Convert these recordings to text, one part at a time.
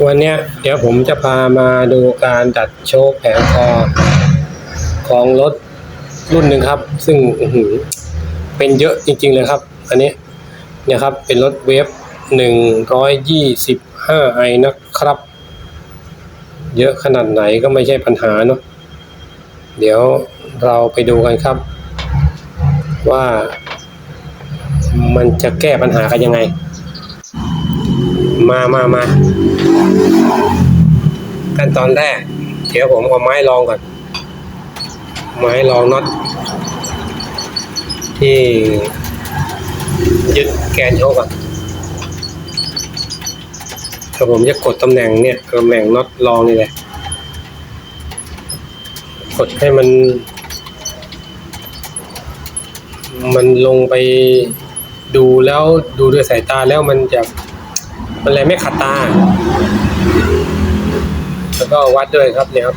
วันนี้เดี๋ยวผมจะพามาดูการดัดโชคแผงคอของรถรุ่นหนึ่งครับ ซึ่งเป็นเยอะจริง ๆ เลยครับ อันนี้เนี่ยครับเป็นรถเวฟหนึ่งร้อยยี่สิบห้าไอนะครับ เยอะขนาดไหนก็ไม่ใช่ปัญหาเนาะเดี๋ยวเราไปดูกันครับ ว่ามันจะแก้ปัญหากันยังไง มามามาขั้นตอนแรก เดี๋ยวผมเอาไม้รองก่อน ไม้รองน็อตที่ยึดแกนโชกก่อนถ้าผมจะกดตำแหน่งเนี่ยตำแหน่งน็อตรองนี่แหละ กดให้มัน มันลงไปดูแล้วดูด้วยสายตาแล้วมันจะ มันอะไรไม่ขัดตา แล้วก็วัดด้วยครับเนี่ยครับ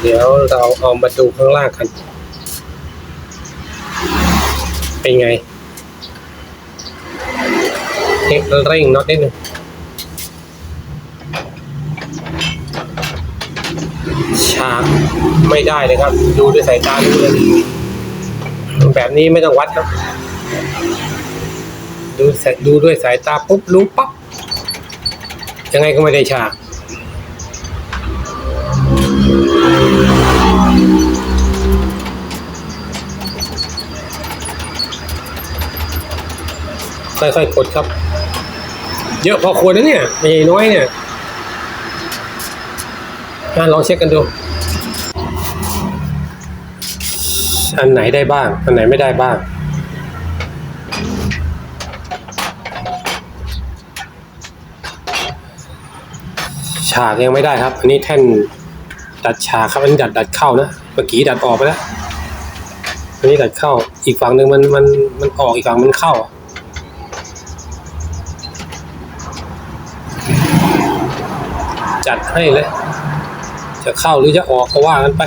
เดี๋ยวเราเอามาดูข้างล่างกัน เป็นไงเอ็กเร่งน็อตนิดนึงฉากไม่ได้เลยครับ ดูด้วยสายตาดูเลยแบบนี้ไม่ต้องวัดครับ ดูสายดูด้วยสายตาปุ๊บรู้ปั๊บยังไงก็ไม่ได้ฉากค่อยๆกดครับ เยอะพอควรนะเนี่ยไม่น้อยเนี่ยอะลองเช็คกันดู อันไหนได้บ้าง อันไหนไม่ได้บ้าง ฉากยังไม่ได้ครับ อันนี้แท่นดัดฉากครับ อันนี้ดัดดัดเข้านะ เมื่อกี้ดัดออกไปแล้ว อันนี้ดัดเข้า อีกฝั่งหนึ่งมันมันมันออกอีกฝั่งมันเข้า จัดให้เลย จะเข้าหรือจะออกก็ว่ากันไป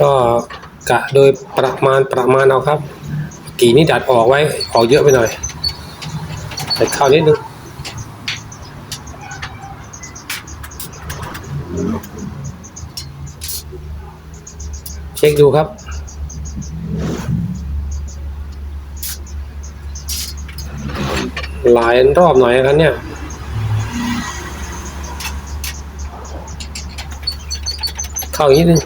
ก็กะโดยประมาณประมาณเอาครับ กี่นี่ดัดออกไว้ออกเยอะไปหน่อยใส่ข้าวนิดนึงเช็คดูครับหลายรอบหน่อยครับเนี่ยเข้าอีกนิดนึง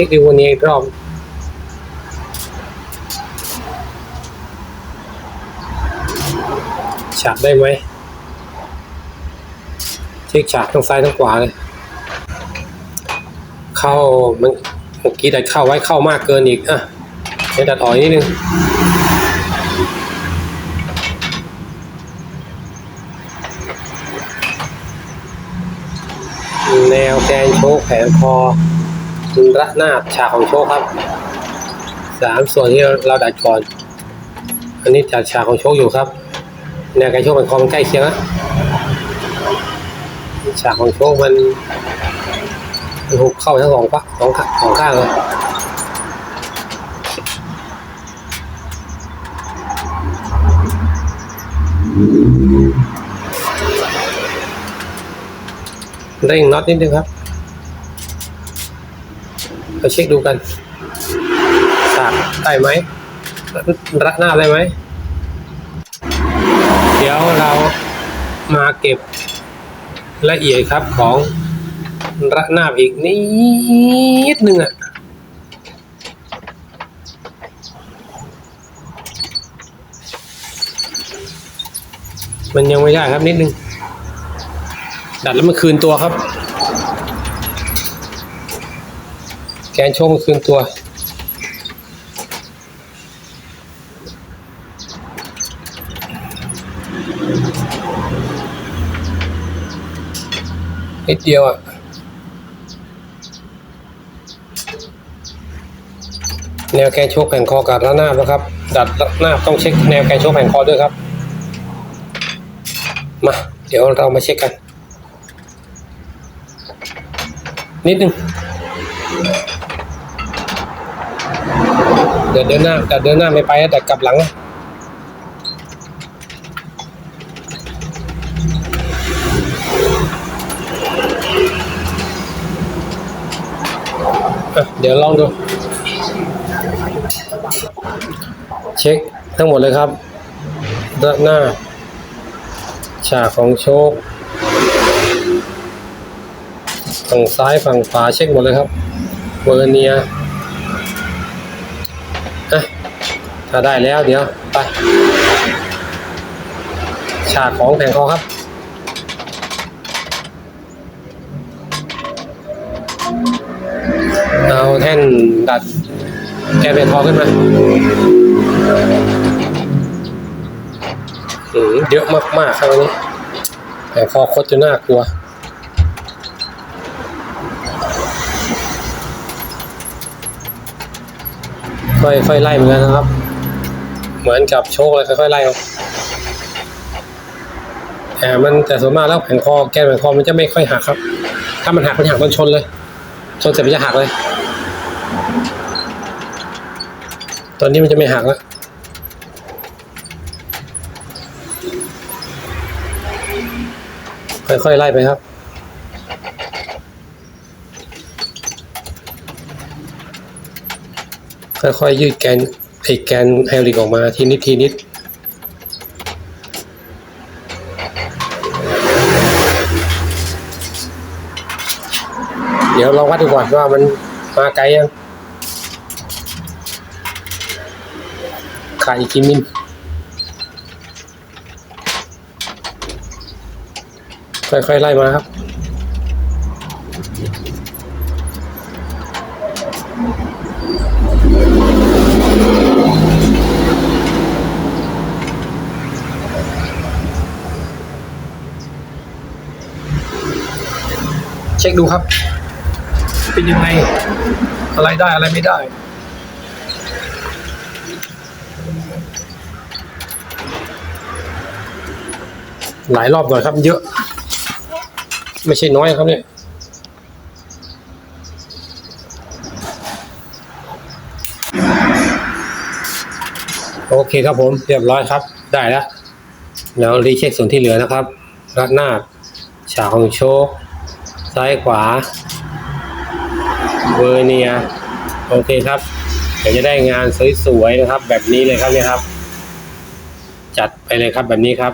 ช็คดูวันนี้อีกรอบฉากได้ไหมเช็คฉากทั้งซ้ายทั้งขวาเลย เข้ามันเมื่อกี้ดัดเข้าไว้เข้ามากเกินอีกอะเดี๋ยวดัดออกนิดนึงแนวแกนโชกแผงคอ ระนาบฉากของโชคครับสามส่วนที่เราดัดก่อน อันนี้จัดฉากของโชคอยู่ครับแนวแกนโชกแผงคอมันใกล้เคียงแล้วฉากของโชคมันมันหุบเข้าทั้งสองปะสองข้างสองข้างเลยเร่งน็อตนิดนึงครับ ไปเช็คดูกันฉากได้ไหมระหน้าบได้ไหม เดี๋ยวเรามาเก็บละเอียดครับของระนาบอีกนิดนึงอะมันยังไม่ได้ครับนิดนึง ดัดแล้วมันคืนตัวครับ แกนโชคมาคืนตัว นิดเดียวอะแนวแกนโชกแผ่นคอกับระน้านะครับ ดัดระน้าต้องเช็คแนวแกนโชกแผ่นคอด้วยครับ มา เดี๋ยวเรามาเช็คกัน นิดนึง เดี๋ยวเดินหน้า แต่เดินหน้าไม่ไปแต่กลับหลังเดี๋ยวลองดู เช็คทั้งหมดเลยครับด้านหน้า ฉากของโชคฝั่งซ้ายฝั่งขวาเช็คหมดเลยครับเวอร์เนียอะ ถ้าได้แล้วเดี๋ยวไปฉากของแผงคอครับเอาแท่นดัดแกนแผงคอขึ้นมาอืมเยอะมากๆครับวันนี้แผงคอโคตรจะน่ากลัวค่อยค่อยไล่เหมือนกันนะครับ เหมือนกับโชคเลยค่อยๆไล่เอาแต่มันแต่ส่วนมากแล้วแผ่นคอแกนแผ่นคอมันจะไม่ค่อยหักครับ ถ้ามันหักมันหักตอนชนเลย ชนเสร็จมันจะหักเลย ตอนนี้มันจะไม่หักแล้วค่อยๆไล่ไปครับค่อยๆยืดแกน ไอแกนไฮดรอลิกออกมาทีนิดทีนิดเดี๋ยวลองวัดดูก่อนว่ามันมาไกลยังขาดอีกกี่มิลค่อยๆไล่มาครับ เช็คดูครับ เป็นยังไง อะไรได้อะไรไม่ได้ หลายรอบหน่อยครับเยอะ ไม่ใช่น้อยครับเนี่ยโอเคครับผมเรียบร้อยครับ ได้แล้วแล้วรีเช็คส่วนที่เหลือนะครับรัดหน้าฉากของโชค ซ้ายขวาเวอร์เนียโอเคครับเดี๋ยวจะได้งานสวยๆนะครับ แบบนี้เลยครับเนี่ยครับ จัดไปเลยครับแบบนี้ครับ